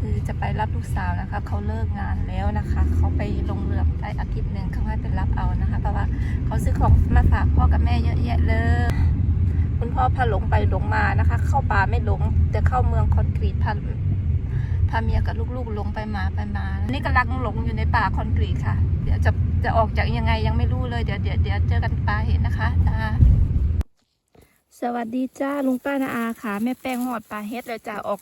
คือจะไปรับลูกสาวนะคะเขาเลิกงานแล้วนะคะเขาไปลงเรือได้อาทิตย์หนึ่งเขาให้ไปรับเอานะคะเพราะว่าเขาซื้อของมาฝากพ่อกับแม่เยอะแยะเลยคุณพ่อพาหลงไปหลงมานะคะ เข้าป่าไม่หลง แต่เข้าเมืองคอนกรีตพาพาเมียกับลูกๆหลงไปมาไปมา นี่กำลังหลงอยู่ในป่าคอนกรีตค่ะ เดี๋ยวจะจะออกจากยังไงยังไม่รู้เลยเดี๋ยวเดี๋ยวเดี๋ยวเจอกันป่าเห็นนะคะจ้าสวัสดีจ้าลุงป้านาอาค่ะแม่แป้งหอดป่าเฮ็ดแล้วจ้าออก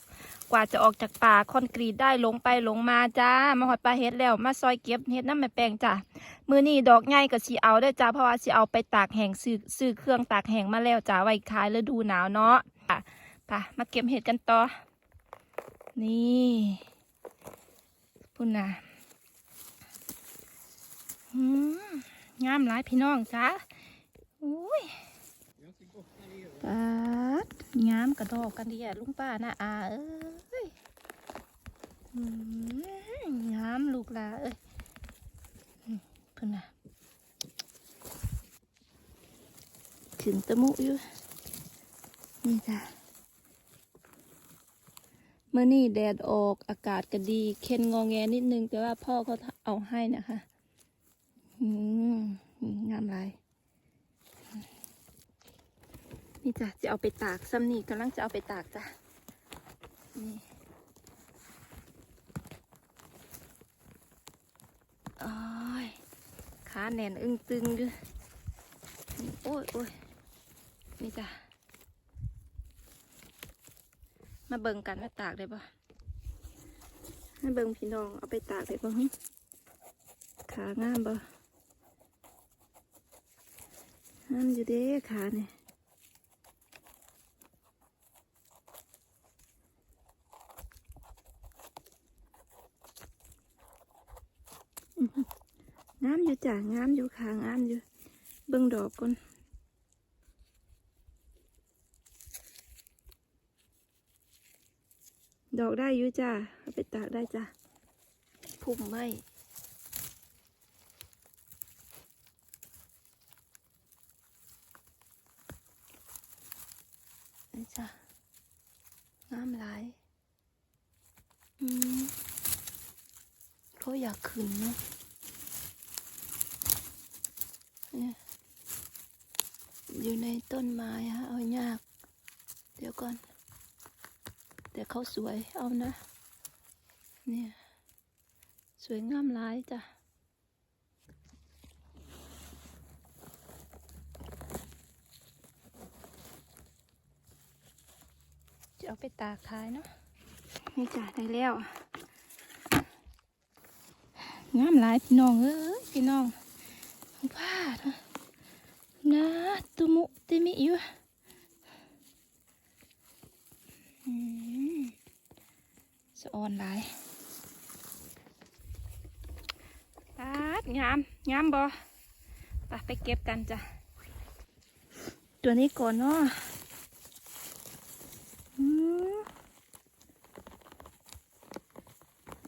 กว่าจะออกจากป่าคอนกรีตได้หลงไปหลงมาจ้า มาหอดป่าเฮ็ดแล้ว มาซอยเก็บเฮ็ดน้ำแม่แปงจ้ามือนี่ดอกใหญ่กับสีเอาได้จ้าเพราะว่าสีเอาไปตากแห้งซื้อซื้อเครื่องตากแห้งมาแล้วจ้าไว้ขายฤดูหนาวเนาะอะมาเก็บเห็ดกันต่อ นี่พุ่นนะหืมงามหลายพี่น้องจ้าอุ้ย ปาดงามกระดอกกันดีอะลุงป้านะอาเอ้ยงามลูกหลาเอ้ยเพิ่นน่ะถึงตะมุอยู่นี่จ้ะเมื่อนี่แดดออกอากาศก็ดีเค็นงอแงนิดนึง แต่ว่าพ่อเขาเอาให้นะคะ อืมงามหลาย นี่จ้ะจะเอาไปตากซ้ำนี่กำลังจะเอาไปตากจ้ะนี่โอ้ยขาแน่นอึ้งตึงด้วยโอ้ยโอ้ยนี่จ้ะมาเบิ่งกันว่าตากได้ปะให้เบิ่งพี่น้องเอาไปตากได้ปะขางามปะงามอยู่เด้ขาเนี่ย งามอยู่จ้ะงามอยู่ขางามอยู่เบิ่งดอกก่อนดอกได้อยู่จ้าเอาไปตากได้จ้าพุ่มไม่นี่จ้างามหลายอืมเขาอยากขึ้นเนาะ เนี่ย อยู่ในต้นไม้ฮะ เอายาก เดี๋ยวก่อน แต่เขาสวยเอานะ เนี่ย สวยงามหลายจ้ะจะเอาไปตากขายเนาะนี่จ้ะได้แล้วงามหลายพี่น้องเอ้ยพี่น้อง พลานะนะตุมุติมิอยู่อืมสะออนหลายปาดงาม งามบ่ไปไปเก็บกันจ้ะ ตัวนี้ก่อนเนาะอืม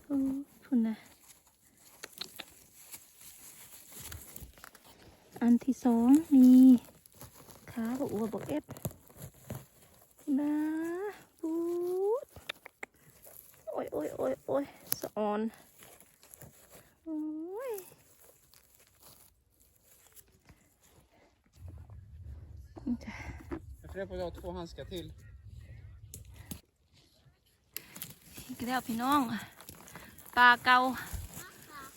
โอ้พุ่นนะ อันที่สองนี่ขาบอกอวบอกเอฟนะปูดโอ้ยโอ้ยโอ้ยโอ้ยสะออนโอ้ยนี่จ้ะ Jag funderar på att ha två handskar till. อีกแล้วพี่น้องปลาเกา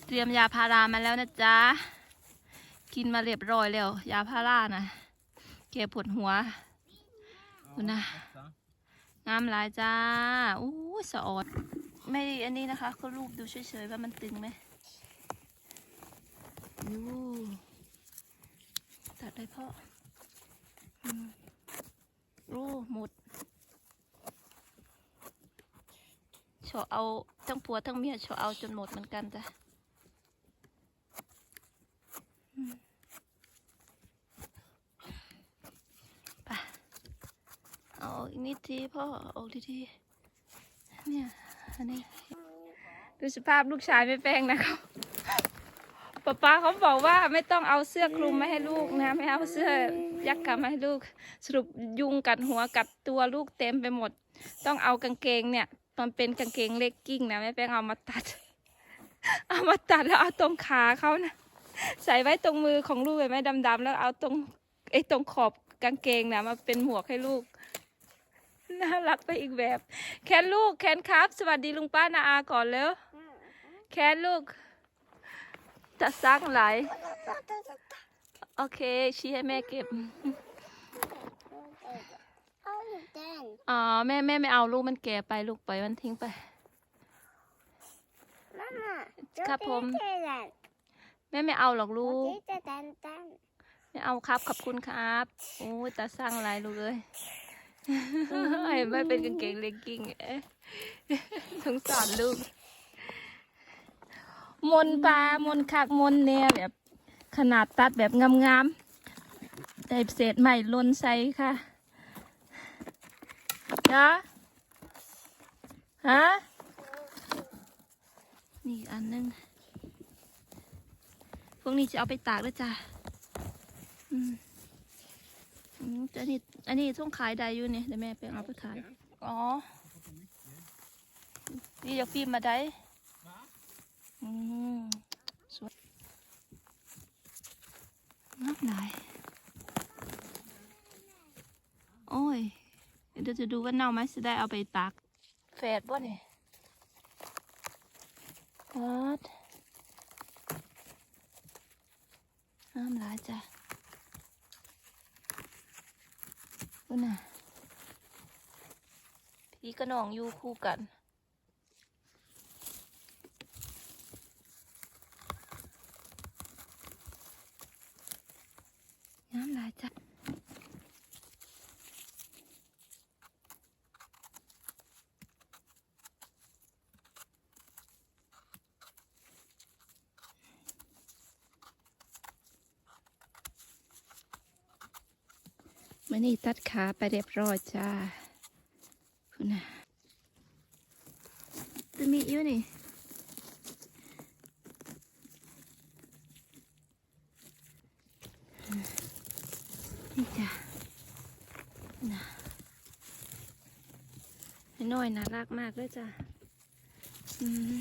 เตรียมยาพารามาแล้วนะจ๊ะ กินมาเรียบร้อยแล้ว ยาพารานะแก้ปวดหัวคุณนะงามหลายจ้าอู้สะออดไม่อันนี้นะคะ ก็รูปดูเฉยๆว่ามันตึงไหมดูตัดได้เพาะรูหมดชว์เอาทั้งผัวทั้งเมียชว์เอาจนหมดเหมือนกันจ้ะ ไปเอาอีกนิดทีพ่อเอาทีทีเนี่ยอันนี้ดูสภาพลูกชายไม่แป้งนะครับป๊าป๊าเขาบอกว่าไม่ต้องเอาเสื้อคลุมมาให้ลูกนะ ไม่เอาเสื้อยักษ์กามาให้ลูก สรุปยุงกัดหัวกัดตัวลูกเต็มไปหมด ต้องเอากางเกงเนี่ยมันเป็นกางเกงเลกกิ้งนะแม่แป้งเอามาตัด เอามาตัดแล้วเอาตรงขาเขานะ ใส่ไว้ตรงมือของลูกเห็นไหมดำๆแล้วเอาตรงไอ้ตรงขอบกางเกงนะมาเป็นหมวกให้ลูกน่ารักไปอีกแบบ แคนลูกแคนครับ สวัสดีลุงป้านาอาก่อนแล้ว แคนลูกจะซักไหลายโอเค ชี้ให้แม่เก็บอ๋อแม่แม่ไม่เอาลูกมันแก่ไปลูกปล่อยมันทิ้งไปครับผม แม่ไม่เอาหรอกลูกไม่เอาครับขอบคุณครับโอ้ยตาสร้างอะไรลูกเอ้ยเห็นไหม่เป็นกางเกงเลกกิ้งเอ๊ะสงสารลูก มนปลามนคักมนเนี่ยแบบขนาดตัดแบบงามๆได้เศษใหม่ลนใส่ค่ะจ้าฮะนี่อีกอันหนึง พวกนี้จะเอาไปตากแล้วจ้ะอืมอันนี้อันนี้ช่วงขายได้อยู่เนี่ยเดี๋ยวแม่ไปเอาไปขาย อ๋อ นี่อยากฟิล์มมาได้อืมสวยนับไหนโอ้ย เดี๋ยวจะดูว่าเน่าไหมจะได้เอาไปตากแฝดบ่เนี่ยกัด น้ำหลายจ้ะว่าน่ะพี่กระน้องอยู่คู่กันำลายจ้ะมื่อ นี้ตัดขาไปเรียบร้อยจ้าคุณน่ะจะมีอยู่นี่นี่จ้ะนะน้อยน่ารักมากเลยจ้ะอืม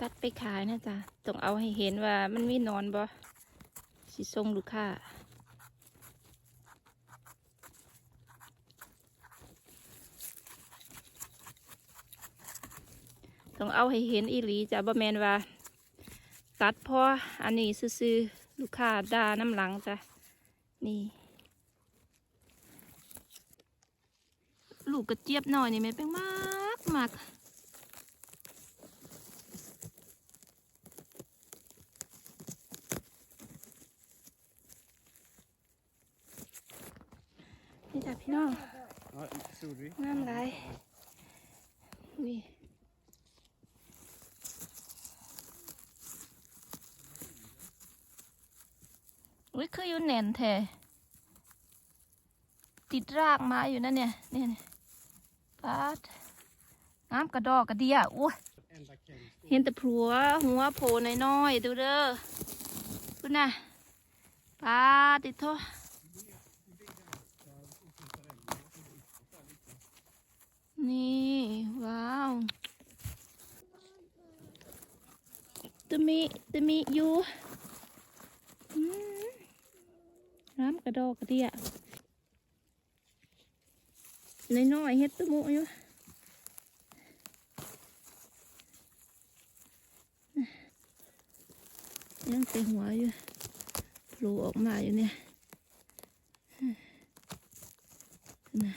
ตัดไป ขายนะจ๊ะต้องเอาให้เห็นว่ามันไมีหนอนบ่สิส่งลูกค้าต้องเอาให้เห็นอีหลีจ้ะบ่แมนว่า ตัดพออันนี้ซื้อลูกค้าด่าน้ำหลังจ้ะนี่ ลูกกระเจี๊ยบหน่อยนี่แม่เป็นมากมากนี่จ้ะพี่น้อง Ja, tror vi. น้ำลายอุ้ยอุ้ยคืออยู่ แท้ติดรากไม้อยู่นั่นเนี่ยเนี่ยปาดน้ำกระดอกกระเดียอุ้ยเห็นแต่ผัวหัวโผล่น้อยๆดูเด้อคุณน่ะปาดติดโทนี่ว้าวตะมีตะมีอยู่อืมน้ำ กระดอกกระเดียน้อยๆเฮ็ดตะมุอยู่ยังเต็มหัวอยู่โผล่ออกมาอยู่เนี่ยนะ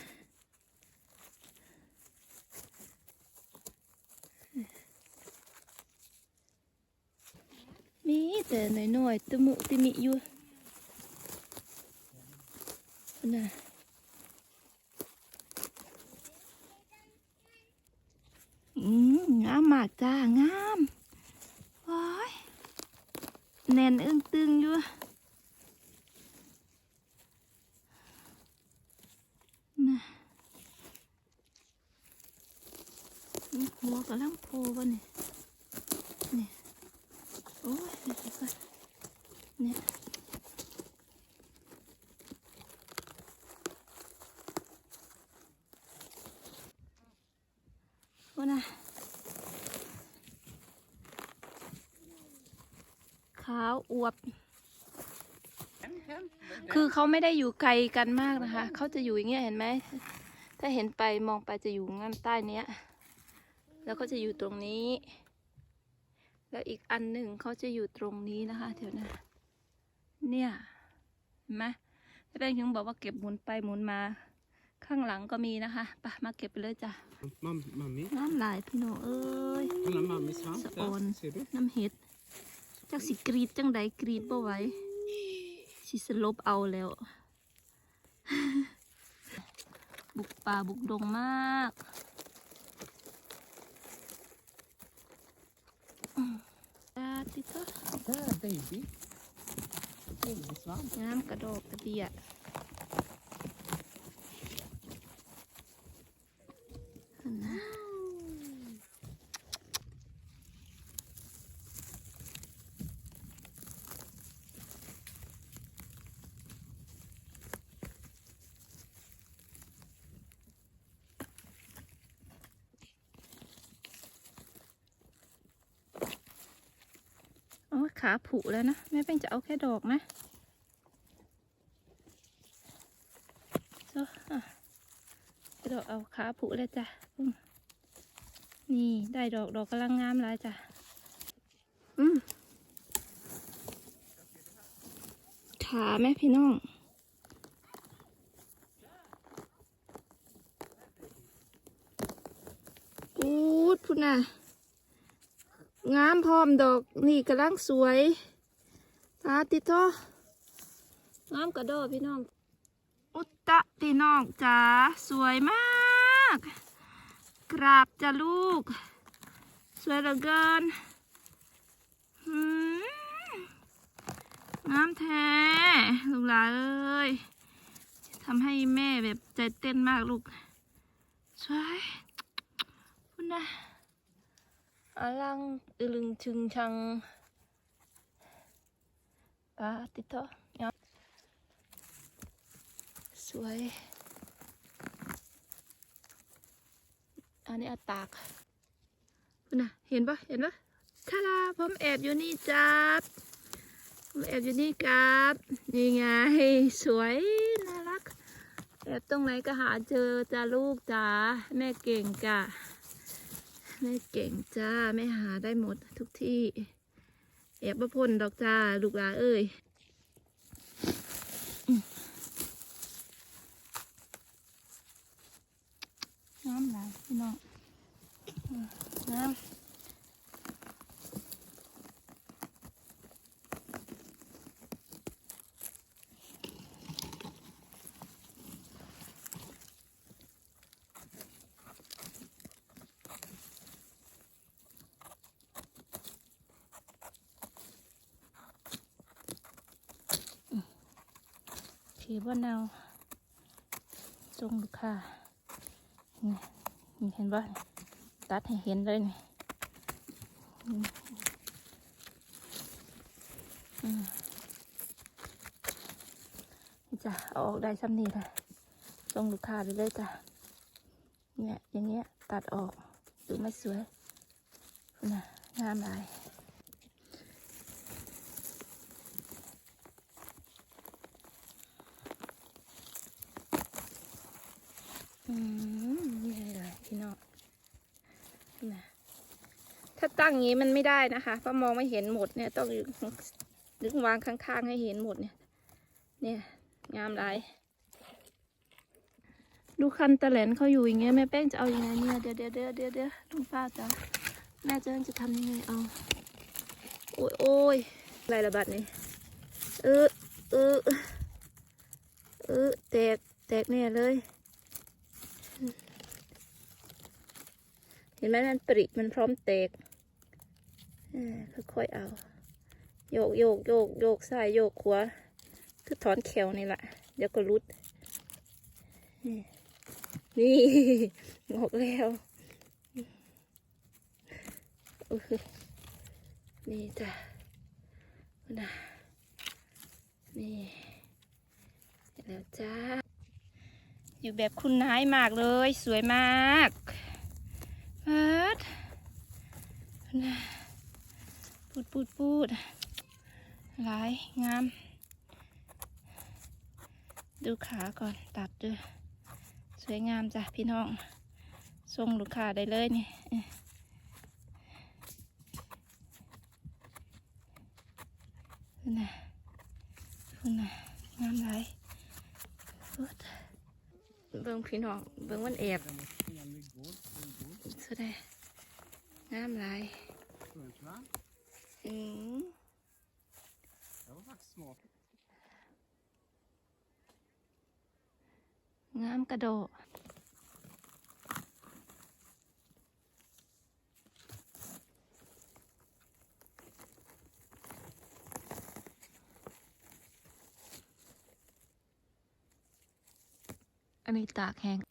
มีแต่น้อยๆตะมุตะมิอยู่นะอื มามมากจ้างามว้ายแน่นอึ้งตึงอยู่นะนี่หัวกำลังโผล่วะเนี่ยเนี่ยโอ้ยเดี๋ยวก่อนเนี่ย ว่านะขาวอวบ คือ เขาไม่ได้อยู่ไกลกันมากนะคะ เขาจะอยู่อย่างเงี้ยเห็นไหม ถ้าเห็นไปมองไปจะอยู่งั้นใต้เนี้ย แล้วก็จะอยู่ตรงนี้ แล้วอีกอันหนึ่งเขาจะอยู่ตรงนี้นะคะเดี๋ยวนะ เนี่ยเห็นไหมแม่แป้งถึงบอกว่าเก็บหมุนไปหมุนมา ข้างหลังก็มีนะคะไปมาเก็บไปเลยจ้ะ Mam, mammi? น้ำลายพี่น้องเอ้ย Kolla mammis hand. Så Där, on. ser du? น้ำเห็ดจักสิกรีดจังใดกรีดบ่ไหว สิสลบเอาแล้ว บุกป่าบุกดงมากอืมอ่าติดต่อ Där, baby. Baby-svamp. น้ำกระดอกกระเดียนั่นะขาผุแล้วนะ แม่เป็นจะเอาแค่ดอกนะโซ่อะกเอาขาผุเลยจ้ะนี่ได้ดอกดอกกำลังงามแล้วจ้ะ อืมขาแม่พี่น้องอูดพุ่นน่ะ งามพร้อมดอกนี่กำลังสวยตาติดโตงามกระโดดพี่น้อง อุตตะพี่น้องจ๋าสวยมาก กราบจ้ะลูก สวยเหลือเกินงามแท้ลูกหลานเอ้ยทำให้แม่แบบใจเต้นมากลูก สวยคุณนะ อลังอึลึงชึงชังปาติโตสวย อันนี้อาตากน่ะเห็นปะเห็นปะทาราผมแอบอยู่นี่จับผมแอบอยู่นี่ครับนี่ไงสวยน่ารัก แอบตรงไหนก็หาเจอจ้าลูกจ้าแม่เก่งจ้า แม่เก่งจ้าแม่หาได้หมดทุกที่ แอบประพนดอกจ้า ลูกหลาเอ้ยน้ำไหลายพี่น้องน้ำ ถือว่าเนาทรงลูกค้านี่เห็นป่ะตัดให้เห็นเลยนี่นี่จ้ะเอาออกได้ซ้ำนี่เลยส่งลูกค้าไปเลยจ้ะเนี่ยอย่างเงี้ยตัดออกดูไม่สวยน่ะงามหลายอืมนี่เลยพี่น้อง นะถ้าตั้งอย่างนี้มันไม่ได้นะคะเพราะมองไม่เห็นหมดเนี่ย ต้องอยู่ดึงวางข้างๆให้เห็นหมดเนี่ย เนี่ย งามหลายดูคันตะแหลนเขาอยู่อย่างเงี้ยแม่แป้งจะเอาอยัางไงเนี่ยเดี๋ยวเดี๋ยวเดี๋ยวเดี๋ยวเดี๋ยวลุงป้าจ้ะแม่เจะจะทำยังไงเอา โอ้ยโอ้ยอะไรระบาดนี่เออเออเออแตกแตกแน่เลย เห็นไหมนั่นปริมันพร้อมแตกเออค่อยๆเอา โยกโยกโยกโยกซ้ายโยกขวาคือถอนแขวนี่แหละเดี๋ยวก็รุด นี่บอกแล้วนี่จ้ะนะนี่แล้วจ้าอยู่แบบคุณนายมากเลย สวยมากว้า ปูดปูดหลายงาม ดูขาก่อนตัดด้วยสวยงามจ้ะพี่น้องส่งลูกค้าได้เลยนี่คุณน่ะคุณน่ะงามหลพูดเบิ่งพี่น้องเบิ่งมันแอบสุดเลยงามหลาย Skönt va? อืม Det var faktiskt smart. งามกระโดดอันนี้ตากแห้ง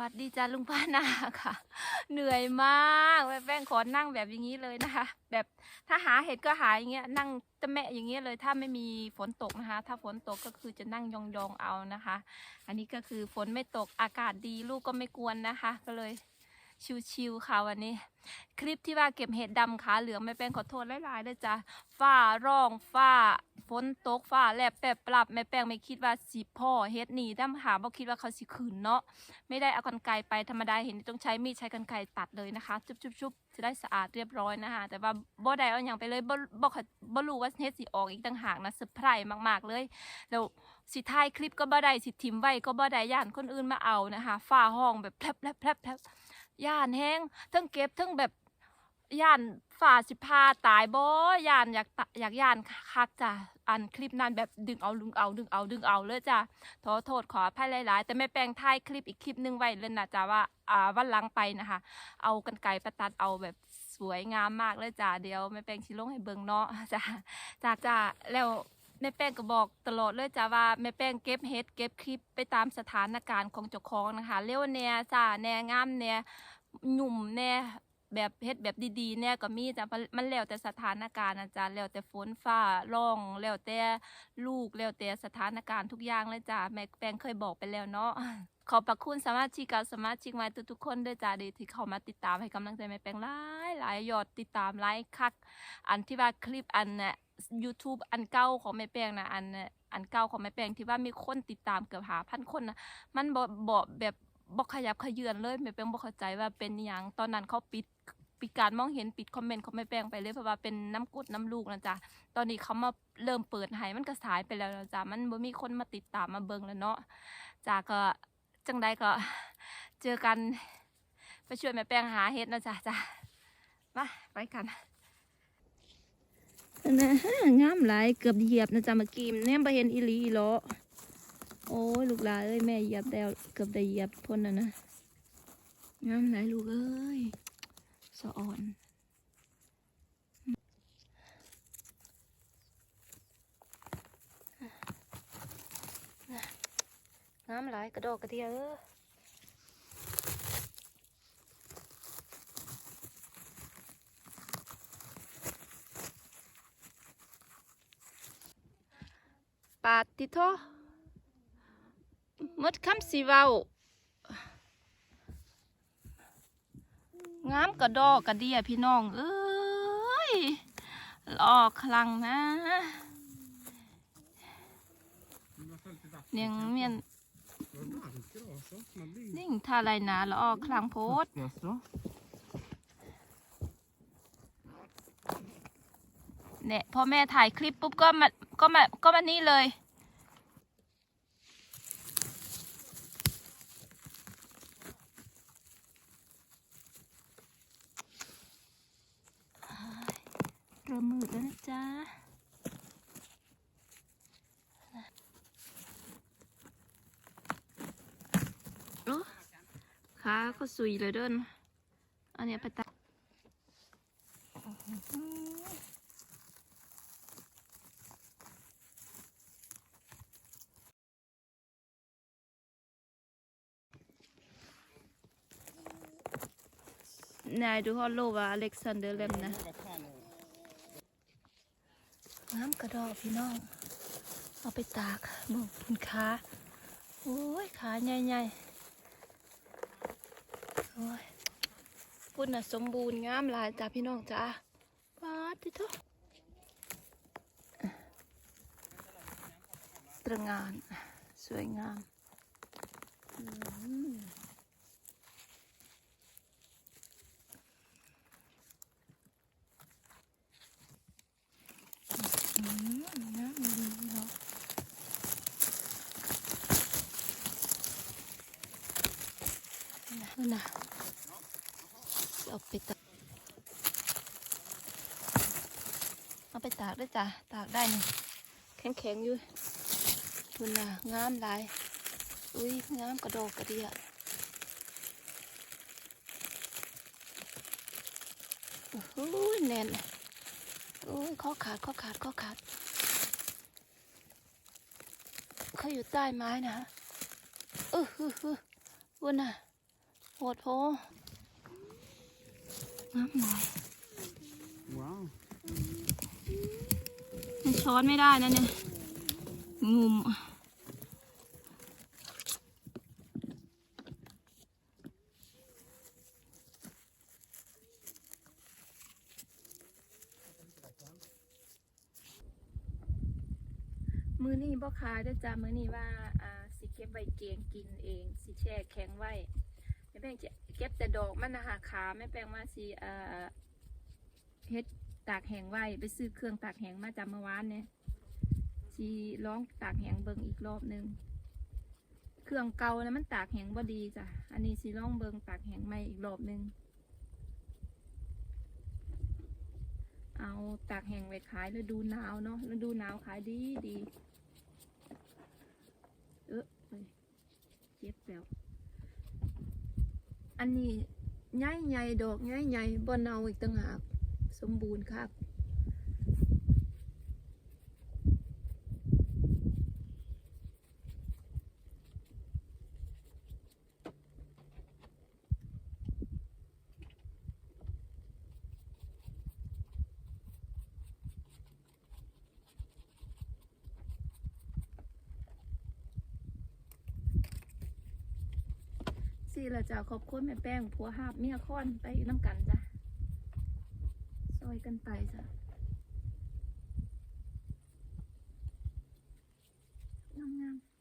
วัสดีจ้าลุงป้านาค่ะ เหนื่อยมากแม่แป้งขอนั่งแบบอย่างนี้เลยนะคะ แบบถ้าหาเห็ดก็หาอย่างเงี้ยนั่งตะแมะอย่างเงี้ยเลยถ้าไม่มีฝนตกนะคะ ถ้าฝนตกก็คือจะนั่งยองๆเอานะคะ อันนี้ก็คือฝนไม่ตกอากาศดีลูกก็ไม่กวนนะคะ ก็เลย ชิวๆค่ะวันนี้ คลิปที่ว่าเก็บเห็ดดำขาเหลืองแม่แป้งขอโทษหลายๆด้วยจ้ะฝ้าร่องฝ้าฝนตกฝ้าแลบแปบปรับแม่แป้งไม่คิดว่าสิพ่อเฮ็ดหนีดำหาบ่คิดว่าเขาสิขืนเนาะไม่ได้เอากันไกรไปธรรมดาเห็นต้องใช้มีดใช้กันไกรตัดเลยนะคะ จุบจุบจุบจะได้สะอาดเรียบร้อยนะคะแต่ว่าบ่ได้เอาอย่างไปเลยบ่บ่บ่รู้ว่าเฮ็ดสิออกอีกต่างหากนะเซอร์ไพรส์มากๆเลยแล้วสิถ่ายคลิปก็บ่ได้สิทิมไว้ก็บ่ได้ย่านคนอื่นมาเอานะคะฝ้าห้องแบบแพลบแพ ย่านแห้งทั้งเก็บทั้งแบบย่านฝ่าสิพาตายบ่ย่านอยากอยากย่านคักจ้ะอันคลิปนั้นแบบดึงเอาดึงเอาดึงเอาดึงเอาเลยจ้ะขอโทษขออภัยหลาย ๆ แต่แม่แปลงถ่ายคลิปอีกคลิปนึงไว้เลยนะจ๊ะว่าอ่าวันหลังไปนะคะ เอากันไกรประตัดเอาแบบสวยงามมากเลยจ้ะเดี๋ยวแม่แปลงชิลงให้เบิ่งเนาะจ้ะจากจ้ะแล้วแม่แป้งก็บอกตลอดเลยจ้ะว่าแม่แป้งเก็บเฮ็ดเก็บคลิปไปตามสถานการณ์ของเจ้าของนะคะเร็วแน่จ้าแน่งามแน่ หนุ่มแน่แบบเฮ็ดแบบดีๆเนี่ยก็มีจ้ะมันมันแล้วแต่สถานการณ์นะจ๊ะแล้วแต่ฝนฟ้าร้องแล้วแต่ลูกแล้วแต่สถานการณ์ทุกอย่างเลยจ้าแม่แปงเคยบอกไปแล้วเนาะขอบพระคุณสมาชิกกับสมาชิกใหม่ทุกๆคนด้วยจ้าดีที่เข้ามาติดตามให้กำลังใจแม่แปงหลายหลายยอดติดตามหลายคัก อันที่ว่าคลิปอันน่ะ YouTube อันเก่าของแม่แปงนะอันอันเก่าของแม่แปงที่ว่ามีคนติดตามเกือบหาพันคนนะมันบ่บ่แบบ บ่ขยับขยื่นเลยแม่แปงบ่เข้าใจว่าเป็นอหย่างตอนนั้นเขาปิดปิดการมองเห็นปิดคอมเมนต์เของแม่แปงไปเลยเพราะว่าเป็นน้ำกรดน้ำลูกนะจ๊ะตอนนี้เขามาเริ่มเปิดให้มันก็สายไปแล้วนะจ้ะมันบ่มีคนมาติดตามมาเบิ่งแล้วเนาะจ้าก็จังใดก็เจอกันไปช่วยแม่แป้งหาเฮ็ดนะจ้ะจ้ะมาไปกันนะงามหลายเกือบเหยียบนะจ๊ะเมื่อกี้เนี่ยบ่เห็นอีหลีอีหลอ โอ้ยลูกลาเอ้ยแม่เหยียบแล้วเกือบได้เหยียบพ่นนะนะงามหลลูกเอ้ยสะอ่อนน้ำไหลายกระดดกระเดียเออปาติโท มดคำสีเว้างามกระดอกกระเดียพี่น้อง เอ้ยหลอกคลังนะ Men varför inte vatten? เนียงเมียนนิ่งท่าไรนะลอกคลังโพด fattigast då. เนี่ยพอแม่ถ่ายคลิปปุ๊บก็มาก็มาก็มานี่เลย ริ่มมือแล้วนะจ๊ะโอ้ขาก็สุยเลยเดินอันนี้ไปตัดนายดูฮอลโลว่าอเล็กซานเดอร์แลมนะ กระดอกพี่น้อง เอาไปตากเบิ่งคุณขาโอ้ยขาใหญ่ๆโอ้ยพุ่นน่ะสมบูรณ์งามหลายจ้าพี่น้องจ้าปาดที่ทุกตรงาน สวยงาม อืม อืมงามดีเนาะนั่นะเอาไปตากเอาไปตากด้จ้ะ ตากได้นี่แข็งแข็งอยู่คุณน่ะงามลาย อุ้ยงามกระโดกกระเดียโอ้โหแน่นโอ้ย ข้อขาดข้อขาดข้อขาดเขาอยู่ใต้ไม้นะเออฮึฮึวันน่ะโหดโพน้ำหนาย Wow. มันช้อนไม่ได้นะเนี่ยงุม มือนี่บ่ขายเด้จ้ามือนี่ว่าอ่าสิเก็บใบเกงกินเองสิแช่แข็งไว้แม่แป้งจะเก็บแต่ดอกมันนะคะขาแม่แป้งมาสิเอ่อเฮ็ดตากแห้งไว้ไปซื้อเครื่องตากแห้งมาจากเมื่อวานเนี่ยสิลองตากแห้งเบิ่งอีกรอบนึงเครื่องเก่านะมันตากแห้งบ่ดีจ้ะอันนี้สิลองเบิ่งตากแห้งใหม่อีกรอบนึงเอาตากแห้งไว้ขายฤดูหนาวเนาะฤดูหนาวขายดีดีเออเอ้ย เจ็บแล้ว อันนี้ใหญ่ใหญ่ๆดอกใหญ่ใหญ่ๆบนเอาอีกต่างหาก สมบูรณ์ครั สี่ละจ้าขอบคุณแม่แป้งผัวหาบเมียค้อนไปน้ำกันจ้ะซอยกันไปจ้ะงามๆ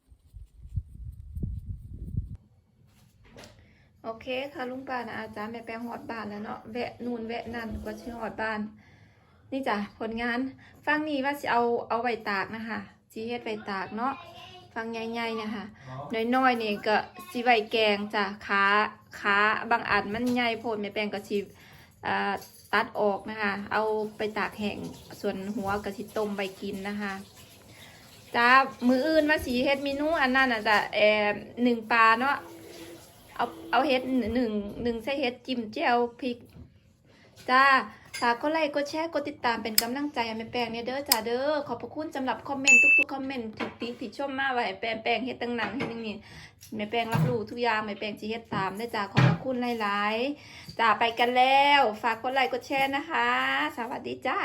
โอเคค่ะลุงป้านะอาจารย์แม่แป้งหอดบ้านแล้วเนาะแวะนูนแวะนั่นกว่าชื่อหอดบ้าน นี่จ้ะผลงานฟังนี้ว่าสิเอาเอาไว้ตากนะคะสิเฮ็ดไว้ตากเนาะ ฟังใหญ่ๆเนี่ยค่ะน้อยๆนี่ก็สิไว้แกงจ้ะขาขาบางอันมันใหญ่โพดแม่แป้งก็สิอ่าตัดออกนะคะ เอาไปตากแห้งส่วนหัวก็สิต้มไปกินนะคะจ้ามืออื่นว่าสีเฮ็ดเมนูอันนั้นอะจ้ะแอมหนึ่งปลาเนาะเอาเอาเฮ็ดหนึ่งหนึ่งใส่เฮ็ดจิ้มแจ่วพริกจ้า ฝากกดไลค์กดแชร์กดติดตามเป็นกำลังใจให้แม่แปงเนี่ยเด้อจ้าเด้อขอบพระคุณสำหรับคอมเมนต์ทุกๆคอมเมนต์ทุกติที่ชมมาไว้ให้แปงแปงเฮ็ดตั้งหนังเฮ็ดตั้งนี่แม่แปงรับรู้ทุกอย่างแม่แปงจีเฮ็ดตามได้จ้าขอบพระคุณหลายๆจ้าไปกันแล้ว ฝากกดไลค์กดแชร์นะคะ สวัสดีจ้า